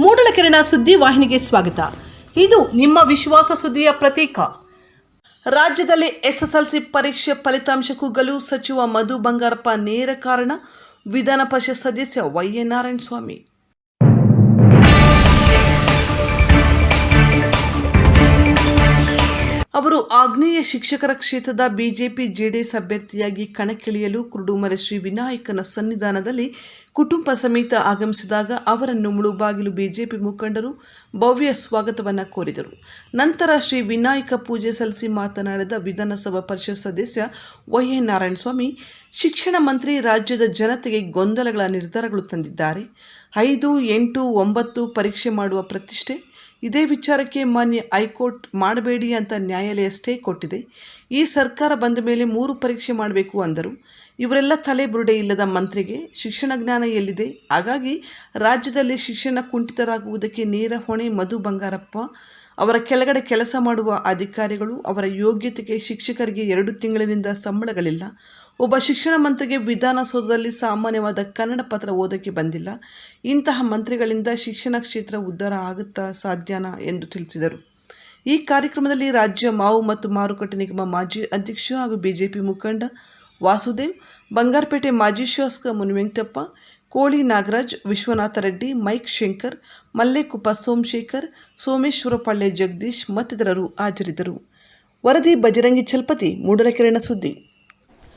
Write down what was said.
ಮೂಡಲಕೆರೆನ ಸುದ್ದಿ ವಾಹಿನಿಗೆ ಸ್ವಾಗತ. ಇದು ನಿಮ್ಮ ವಿಶ್ವಾಸ ಸುದ್ದಿಯ ಪ್ರತೀಕ. ರಾಜ್ಯದಲ್ಲಿ ಎಸ್ಎಸ್ಎಲ್ಸಿ ಪರೀಕ್ಷೆ ಫಲಿತಾಂಶ ಕೂಗಲು ಸಚಿವ ಮಧು ಬಂಗಾರಪ್ಪ ನೇರ ಕಾರಣ. ವಿಧಾನ ಪರಿಷತ್ ಸದಸ್ಯ ವೈ ಎ ನಾರಾಯಣ ಅವರು ಆಗ್ನೇಯ ಶಿಕ್ಷಕರ ಕ್ಷೇತ್ರದ ಬಿಜೆಪಿ ಜೆಡಿಎಸ್ ಅಭ್ಯರ್ಥಿಯಾಗಿ ಕಣಕ್ಕಿಳಿಯಲು ಕುರುಡುಮಲೆ ಶ್ರೀ ವಿನಾಯಕನ ಸನ್ನಿಧಾನದಲ್ಲಿ ಕುಟುಂಬ ಸಮೇತ ಆಗಮಿಸಿದಾಗ ಅವರನ್ನು ಮುಳುಬಾಗಿಲು ಬಿಜೆಪಿ ಮುಖಂಡರು ಭವ್ಯ ಸ್ವಾಗತವನ್ನು ಕೋರಿದರು. ನಂತರ ಶ್ರೀ ವಿನಾಯಕ ಪೂಜೆ ಸಲ್ಲಿಸಿ ಮಾತನಾಡಿದ ವಿಧಾನಸಭಾ ಪರಿಷತ್ ಸದಸ್ಯ ವೈ ನಾರಾಯಣ ನಾರಾಯಣಸ್ವಾಮಿ, ಶಿಕ್ಷಣ ಮಂತ್ರಿ ರಾಜ್ಯದ ಜನತೆಗೆ ಗೊಂದಲಗಳ ನಿರ್ಧಾರಗಳು ತಂದಿದ್ದಾರೆ. ಐದು ಎಂಟು ಒಂಬತ್ತು ಪರೀಕ್ಷೆ ಮಾಡುವ ಪ್ರತಿಷ್ಠೆ ಇದೇ ವಿಚಾರಕ್ಕೆ ಮಾನ್ಯ ಹೈಕೋರ್ಟ್ ಮಾಡಬೇಡಿ ಅಂತ ನ್ಯಾಯಾಲಯ ಸ್ಟೇ ಕೊಟ್ಟಿದೆ. ಈ ಸರ್ಕಾರ ಬಂದ ಮೇಲೆ ಮೂರು ಪರೀಕ್ಷೆ ಮಾಡಬೇಕು ಅಂದರು. ಇವರೆಲ್ಲ ತಲೆ ಬುರುಡೆ ಇಲ್ಲದ ಮಂತ್ರಿಗೆ ಶಿಕ್ಷಣ ಜ್ಞಾನ ಎಲ್ಲಿದೆ? ಹಾಗಾಗಿ ರಾಜ್ಯದಲ್ಲಿ ಶಿಕ್ಷಣ ಕುಂಠಿತರಾಗುವುದಕ್ಕೆ ನೇರ ಹೊಣೆ ಮಧು ಬಂಗಾರಪ್ಪ. ಅವರ ಕೆಳಗಡೆ ಕೆಲಸ ಮಾಡುವ ಅಧಿಕಾರಿಗಳು, ಅವರ ಯೋಗ್ಯತೆಗೆ ಶಿಕ್ಷಕರಿಗೆ ಎರಡು ತಿಂಗಳಿನಿಂದ ಸಂಬಳಗಳಿಲ್ಲ. ಒಬ್ಬ ಶಿಕ್ಷಣ ಮಂತ್ರಿಗೆ ವಿಧಾನಸೌಧದಲ್ಲಿ ಸಾಮಾನ್ಯವಾದ ಕನ್ನಡ ಪತ್ರ ಓದೋಕ್ಕೆ ಬಂದಿಲ್ಲ. ಇಂತಹ ಮಂತ್ರಿಗಳಿಂದ ಶಿಕ್ಷಣ ಕ್ಷೇತ್ರ ಉದ್ಧಾರ ಆಗುತ್ತಾ ಸಾಧ್ಯನಾ ಎಂದು ತಿಳಿಸಿದರು. ಈ ಕಾರ್ಯಕ್ರಮದಲ್ಲಿ ರಾಜ್ಯ ಮಾವು ಮತ್ತು ಮಾರುಕಟ್ಟೆ ನಿಗಮ ಮಾಜಿ ಅಧ್ಯಕ್ಷ ಹಾಗೂ ಬಿಜೆಪಿ ಮುಖಂಡ ವಾಸುದೇವ್, ಬಂಗಾರಪೇಟೆ ಮಾಜಿ ಶಾಸಕ ಮುನಿವೆಂಕಟಪ್ಪ, ಕೋಳಿ ನಾಗರಾಜ್, ವಿಶ್ವನಾಥ ರೆಡ್ಡಿ, ಮೈಕ್ ಶಂಕರ್, ಮಲ್ಲೇಕುಪ್ಪ ಸೋಮಶೇಖರ್, ಸೋಮೇಶ್ವರಪಳ್ಳೆ ಜಗದೀಶ್ ಮತ್ತಿತರರು ಹಾಜರಿದ್ದರು. ವರದಿ ಬಜರಂಗಿ ಚಲ್ಪತಿ, ಮೂಡಲಕೆರೆನ ಸುದ್ದಿ.